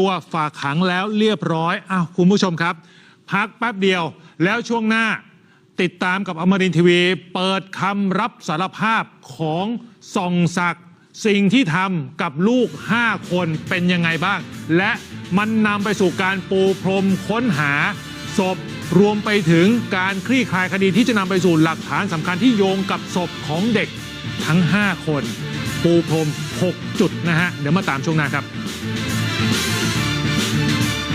ตัวฝากขังแล้วเรียบร้อยอ้าวคุณผู้ชมครับ พักแป๊บเดียวแล้วช่วงหน้าติดตามกับอมรินทีวี เปิดคำรับสารภาพของส่องศักดิ์สิ่งที่ทำกับลูก 5 คนเป็นยังไงบ้าง และมันนำไปสู่การปูพรมค้นหาศพรวมไปถึงการคลี่คลายคดีที่จะนำไปสู่หลักฐานสำคัญที่โยงกับศพของเด็กทั้ง 5 คน ปูพรม 6 จุดนะฮะ เดี๋ยวมาตามช่วงหน้าครับ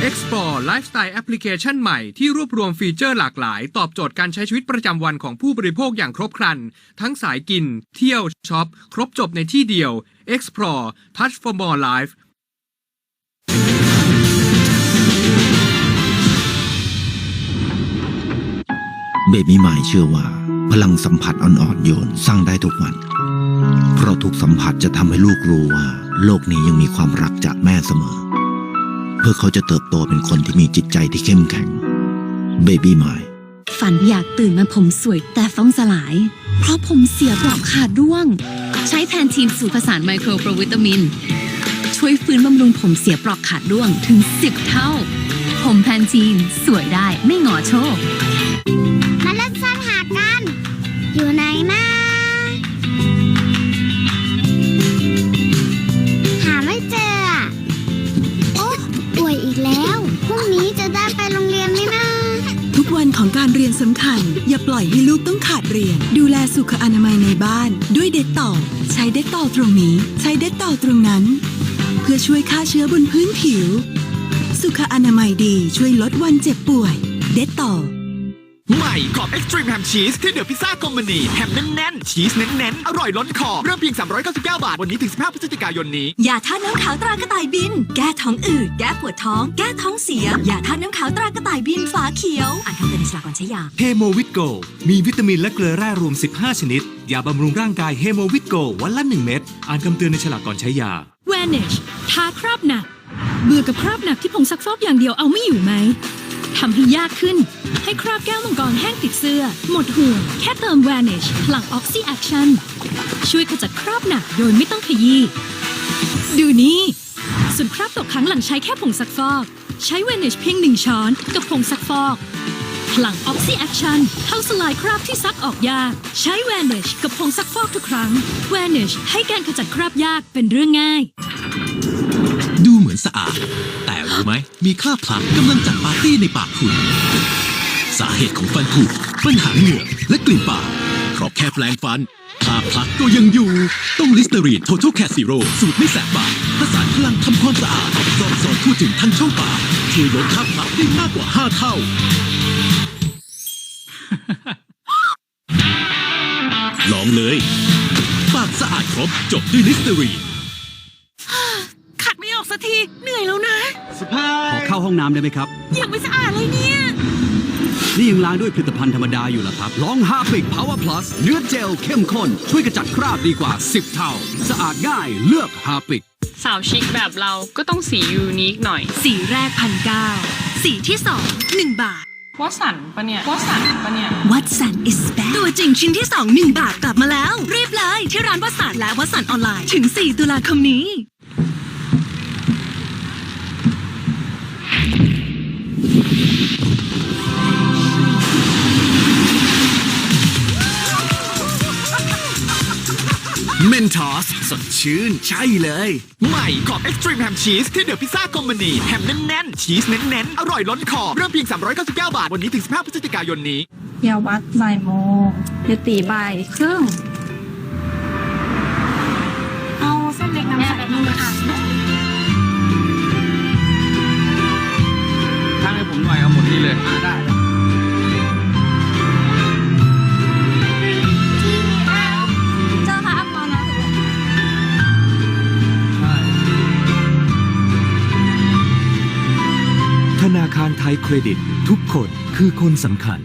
Explore Lifestyle Application ใหม่ที่รวบรวมฟีเจอร์หลากหลาย ตอบโจทย์การใช้ชีวิตประจำวันของผู้บริโภคอย่างครบครัน ทั้งสายกิน เที่ยวช็อป ครบจบในที่เดียว Explore Touch for More Life เบบี้ไมเชื่อว่า พลังสัมผัสอ่อนๆโยนสร้างได้ทุกวัน เพราะทุกสัมผัสจะทำให้ลูกรู้ว่า โลกนี้ยังมีความรักจากแม่เสมอ พื่อเขาจะเติบโตเป็นคนที่มีจิตใจที่เข้มแข็งเบบี้ไมฝันอยากตื่นมาผมสวยแต่ฟ้องสลาย เพราะผมเสียปลอกขาดร่วง ใช้แพนทีนสูตรผสานไมโครโปรวิตามิน ช่วยฟื้นบำรุงผมเสียปลอกขาดร่วงถึง 10 เท่า ผมแพนทีนสวยได้ไม่หงอโชค การเรียนสำคัญ อย่าปล่อยให้ลูกต้องขาดเรียน ดูแลสุขอนามัยในบ้าน ด้วยเด็ดต่อ ใช้เด็ดต่อตรงนี้ ใช้เด็ดต่อตรงนั้น เพื่อช่วยฆ่าเชื้อบนพื้นผิว สุขอนามัยดีช่วยลดวันเจ็บป่วย เด็ดต่อ ใหม่กรอบ Extreme Ham Cheese ที่เดอะพิซซ่าคอมมานีแฮมแน่นๆ ชีสเน้นๆ อร่อยล้นคอ เริ่มเพียง 399 บาท วันนี้ถึง 15 พฤศจิกายนนี้ ยาท่าตุน้ำขาวตรากระต่ายบิน แก้ท้องอืด แก้ปวดท้อง แก้ท้องเสีย ยาท่าตุน้ำขาวตรากระต่ายบินฝาเขียว อ่านคำเตือนในฉลากก่อนใช้ยาเฮโมวิตโกมีวิตามินและเกลือแร่รวม 15 ชนิด ยาบำรุงร่างกายเฮโมวิตโกวันละ 1 เม็ด อ่านคำเตือนในฉลากก่อนใช้ยา Vanish ทาคราบหนัก เบื่อกับคราบหนักที่ผงซักฟอกอย่างเดียวเอาไม่อยู่ไหม ทำให้ยากขึ้น ให้คราบแก้วมังกรแห้งติดเสื้อ หมดห่วง แค่เติม Vanish พลัง Oxy Action ช่วยขจัดคราบหนักโดยไม่ต้องขยี้ ดูนี่ ส่วนคราบตกค้างหลังใช้แค่ผงซักฟอก ใช้ Vanish เพียงหนึ่งช้อนกับผงซักฟอก พลัง Oxy Action เข้าสลายคราบที่ซักออกยาก ใช้ Vanish กับผงซักฟอกทุกครั้ง Vanish ให้การขจัดคราบยากเป็นเรื่องง่าย เหมือนสะอาด แต่รู้ไหม มีคราพลักกำลังจัดปาร์ตี้ในปากคุณ สาเหตุของฟันผุปัญหาเหงือกและกลิ่นปากเพราะแค่แปลงฟันคราพลักก็ยังอยู่ ต้องลิสเตอรีน Total Cat Zero สูตรไม่แสบปากประสานพลังทำความสะอาดซอบซอนทั่วถึงทั้งช่องปากช่วยลดคราพลักได้มากกว่า 5 เท่าลองเลย ปากสะอาดครบจบด้วยลิสเตอรีน ห้องน้ำได้ไหมครับ ยังไม่สะอาดเลยเนี่ย นี่ยังล้างด้วยผลิตภัณฑ์ธรรมดาอยู่เหรอครับ ลองฮาปิกพาวเวอร์พลัสเนื้อเจลเข้มข้น ช่วยกระจัดคราบดีกว่า 10 เท่า สะอาดง่ายเลือกฮาปิก สาวชิคแบบเราก็ต้องสียูนิคหน่อย สีแรกพันเก้าสีที่สองหนึ่งบาท ว่าสันปะเนี่ย ว่าสันปะเนี่ย วัดสัน is back ตัวจริงชิ้นที่2 1บาทกลับมาแล้ว รีบเลยที่ร้านวัดสันและวัดสันออนไลน์ ถึง 4 ตุลาคมนี้ นทอสสดชื่นใช่เลย ใหม่กรอบ Extreme Ham Cheese ที่เดอะพิซซ่าคอมมานีแฮมแน่นๆ ชีสเน้นๆ อร่อยล้นคอ เริ่มเพียง 399 บาท วันนี้ถึง 15 พฤศจิกายนนี้อย่าวัดบ่ายโมงอย่าตีบ่ายครึ่ง เอาเส้นเล็กน้ำใสมือค่ะถ้าให้ผมหน่อยเอาหมดนี่เลยได้ นาคารไทยเครดิต ทุกคนคือคนสำคัญ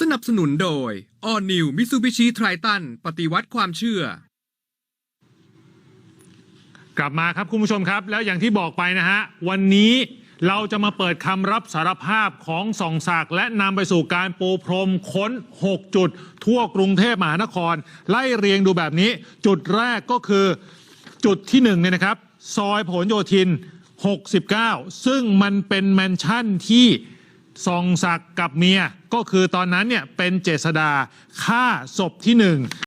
สนับสนุนโดย All New Mitsubishi Triton ปฏิวัติความเชื่อ กลับมาครับคุณผู้ชมครับ แล้วอย่างที่บอกไปนะฮะ วันนี้ เราจะมาเปิดคำรับสารภาพของส่องศักดิ์และนำไปสู่การปูพรมค้น 6 จุด ทั่วกรุงเทพมหานคร ไล่เรียงดูแบบนี้ จุดแรกก็คือจุดที่1เนี่ยนะครับ ซอยผลโยธิน 69 ซึ่งมันเป็นแมนชั่นที่ซองศักดิ์กับเมีย ก็คือตอนนั้นเนี่ยเป็นเจษดาฆ่าศพที่หนึ่ง